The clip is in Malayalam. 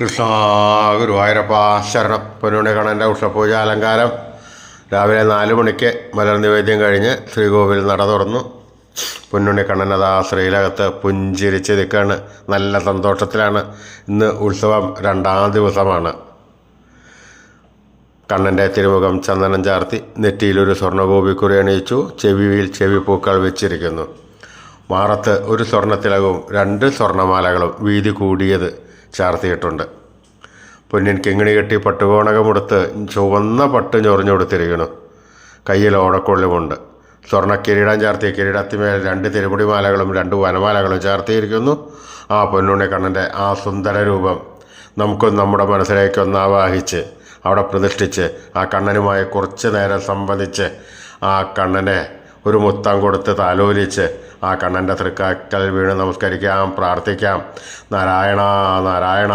കൃഷ്ണ ഗുരുവായൂരപ്പ ശരണം പൊന്നുണ്ണി കണ്ണന്റെ ഉഷപൂജ അലങ്കാരം. രാവിലെ നാല് മണിക്ക് മലർ നിവേദ്യം കഴിഞ്ഞ് ശ്രീകോവിൽ നട തുറന്നു. പൊന്നുണ്ണി കണ്ണൻ അതാ ശ്രീലകത്ത് പുഞ്ചിരിച്ച് നിൽക്കുകയാണ്. നല്ല സന്തോഷത്തിലാണ്. ഇന്ന് ഉത്സവം രണ്ടാം ദിവസമാണ്. കണ്ണന്റെ തിരുമുഖം ചന്ദനം ചാർത്തി നെറ്റിയിലൊരു സ്വർണഗോപിക്കുറി അണിയിച്ചു. ചെവിയിൽ ചെവി പൂക്കൾ വെച്ചിരിക്കുന്നു. മാറത്ത് ഒരു സ്വർണത്തിലകവും രണ്ട് സ്വർണമാലകളും വീതി കൂടിയത് ചാർത്തിയിട്ടുണ്ട്. പൊന്നിൻ കിങ്ങിണി കെട്ടി പട്ടുകോണകമുടുത്ത് ചുവന്ന പട്ട് ഞൊറിഞ്ഞു കൊടുത്തിരിക്കുന്നു കയ്യിൽ ഓടക്കൊള്ളുമുണ്ട് സ്വർണ കിരീടം ചാർത്തിയ കിരീടത്തിമേൽ രണ്ട് തിരുമുടി മാലകളും രണ്ട് വനമാലകളും ചാർത്തിയിരിക്കുന്നു. ആ പൊന്നുണ്ണി കണ്ണന്റെ ആ സുന്ദര രൂപം നമുക്കും നമ്മുടെ മനസ്സിലേക്കൊന്ന് ആവാഹിച്ച് അവിടെ പ്രതിഷ്ഠിച്ച് ആ കണ്ണനുമായി കുറച്ച് നേരം സംബന്ധിച്ച് ആ കണ്ണനെ ഒരു മുത്തം കൊടുത്ത് താലോലിച്ച് ആ കണ്ണന്റെ തൃക്കാക്കൽ വീണ് നമസ്കരിക്കാം പ്രാർത്ഥിക്കാം. നാരായണ നാരായണ.